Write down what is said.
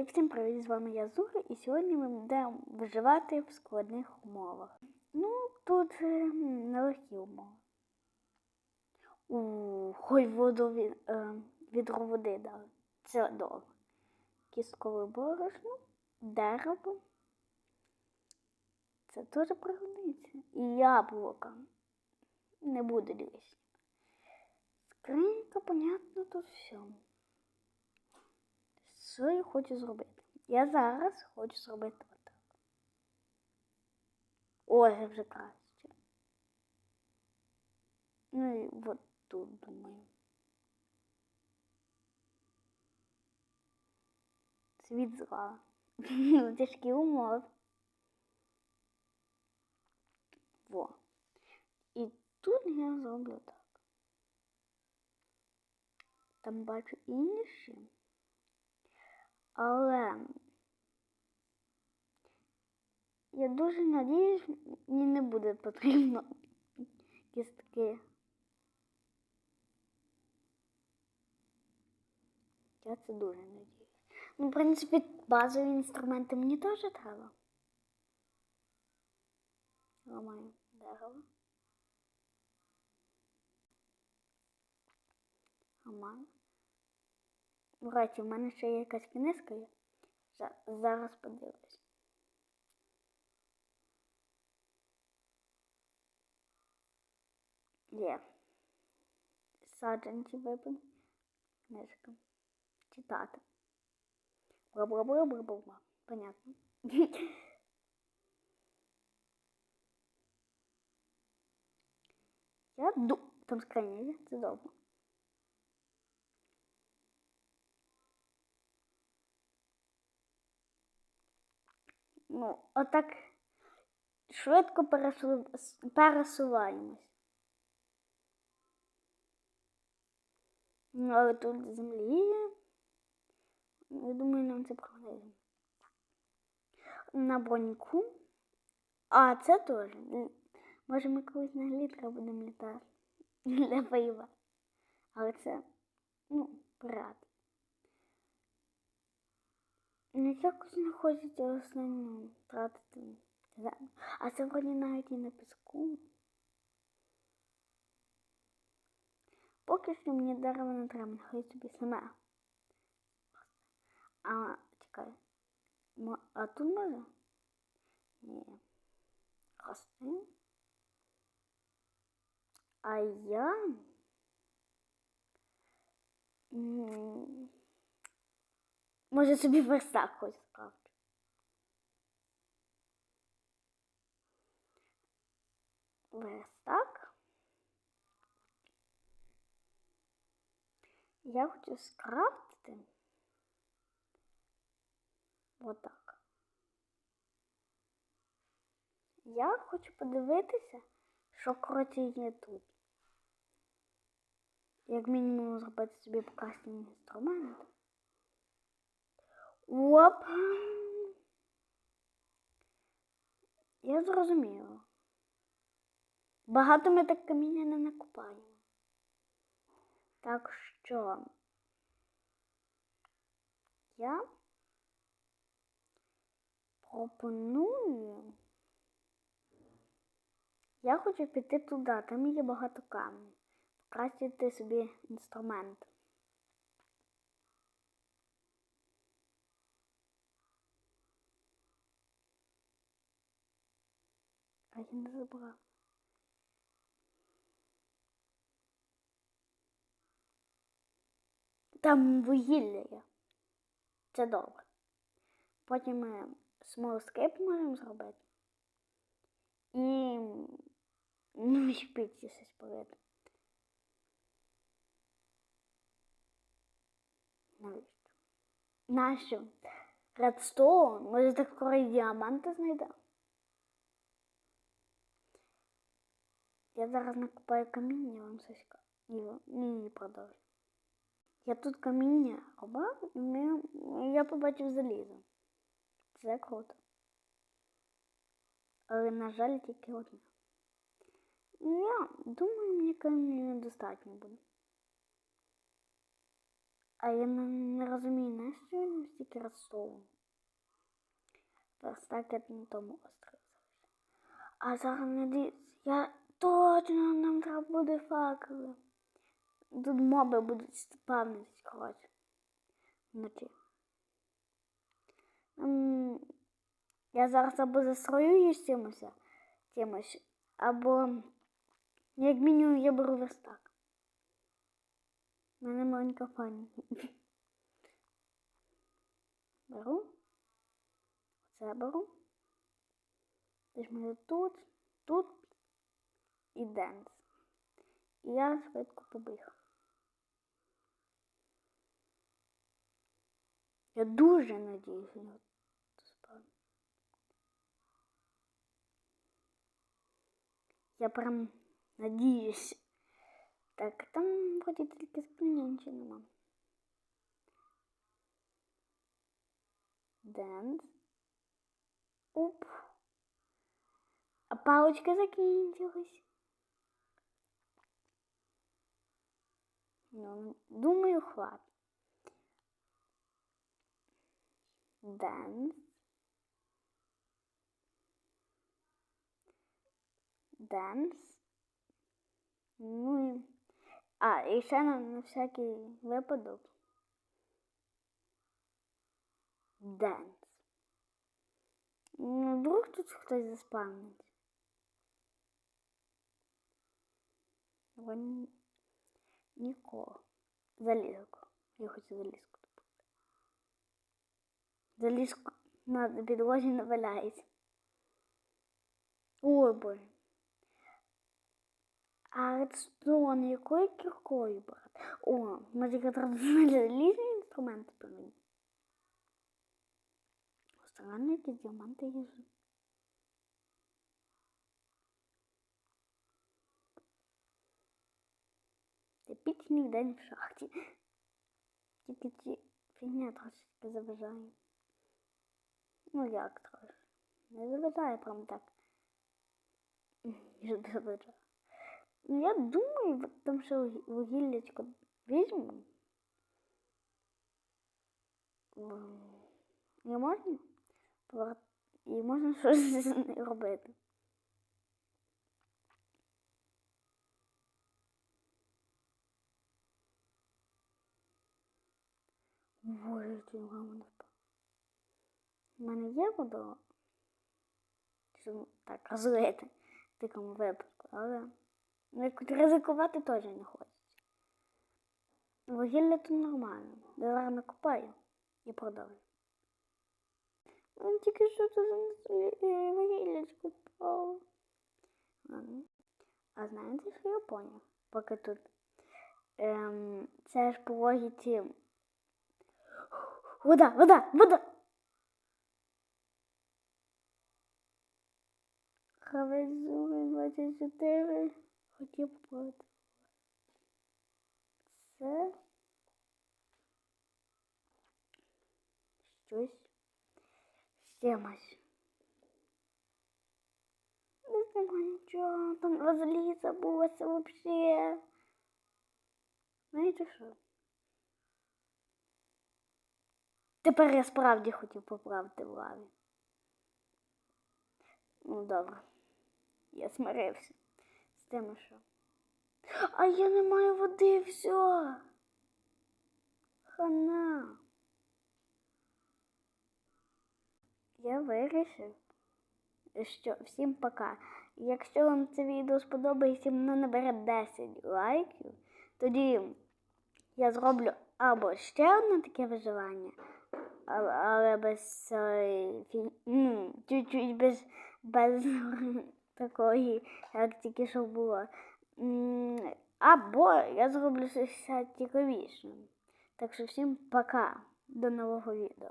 І всім привіт, з вами я Зура, і сьогодні ми будемо виживати в складних умовах. Ну, тут е, нелегкі умови. Хой воду від, е, відро води дали. Це добре. Кісткове борошно, дерево. Це теж пригодиться. І яблука. Не буде лишнім. Скринька, понятно, тут все. Що я хочу зробити? Я зараз хочу зробити отак. Це вже краще. Ну і от тут, думаю. Світ зла. Тяжкі умови. Во. І тут я зроблю так. Там бачу інші. Але я дуже надіюсь, мені не буде потрібно кістки. Я це дуже надіюсь. Ну, в принципі, базові інструменти мені теж треба. Ламаю дерево. Ламаю. До речі, в мене ще є якась книжка є. Зараз подивлюсь. Є. Саджанці випадь. Книжка. Читати. Бла-бла-бла-бла-бла. Понятно. Я ду... Там скриня це добре. Ну, отак швидко пересу... пересуваємось. Ну, але тут землі є. Я думаю, нам це пригодиться. На броньку. А, це теж. Може, ми колись на глітра будемо літати для воювати. Але це, ну, брат. Ну, якось не хочеться основну тратити. землю. А це вроді навіть і на піску. Поки що мені дерево не треба, нехай собі саме. А, чекай. Мо- А тут може? Ні. Рости. А я. м, Може собі верстак хоч скрафчу. Верстак. Я хочу скрафтити. Отак. Я хочу подивитися, що коротше є тут. Як мінімум зробити собі покрасний інструмент. Оп. Я зрозуміла. Багато ми так каміння не накопаємо. Так що я пропоную. Я хочу піти туди, там є багато каменів. Покрасити собі інструмент. Не забрав. Там вугілля є. Це добре. Потім ми смолоскип можемо зробити. І ну, і в щось палити. Навіщо? Нащо? Редстоун? Може так скоро і діаманти знайде? Я зараз накопаю каміння, вам щось ка- і, і продовжу. Я тут каміння робив, і ми, я побачив залізо. Це круто. Але, на жаль, тільки одне. Я думаю, мені каміння недостатньо буде. А я не, не розумію, нащо він тільки Ростову. Верстак я на тому острові. А зараз надіюсь, я точно нам треба буде факели. Тут моби будуть спавнитись, коротше. Вночі. Я зараз або застроююсь чимось, чимось, або як мінімум я беру верстак. У мене маленька пані. Беру. Це беру. Візьму тут, тут і денс. І я швидко побіг. Я дуже надіюсь на спав. Я прям надіюсь. Так, там вроді тільки склянчі нема. Денс. Оп. А палочка закінчилась. Ну, думаю, хват. Денс. Денс. Ну і... А, і ще на, на всякий випадок. Денс. Ну, вдруг тут хтось заспавнить. Ні... нікого. Залізку. Я хочу залізку добути. Залізку на підлозі не валяється. Ой, боже. А редстоун якою кіркою брати? О, може яка залізні інструменти поміняти. Странно, які діаманти є. Типічний день в шахті. Тільки ці фігня трошечки заважає. Ну як трошки? Не заважає прям так. Що заважає. Ну я думаю, там ще вугіллячко візьму. І можна? І можна щось робити. Боже, який гамон впав. У мене є вода. Так розлити в такому випадку, але ну, як ризикувати теж не хочеться. Вугілля то нормально. Я зараз накопаю і продовжу. Ну, тільки що це за е, вугіллячко впало. Ладно. А знаєте, що я поняв? Поки тут. Ем, це ж по логіці. Вода, вода, вода! Хавезури 24. Хотів попробувати. Це щось з чимось. Не знаю нічого. Там возлі забулося вообще. Знаєте що? Тепер я справді хотів поправити в лаві. Ну, добре. Я смирився з тим, що. А я не маю води, все. Хана. Я вирішив, що всім пока. Якщо вам це відео сподобається, воно набере 10 лайків, тоді я зроблю або ще одне таке виживання, але, без ну, чуть-чуть без, без такої, як тільки що було. Або я зроблю щось цікавіше. Так що всім пока. До нового відео.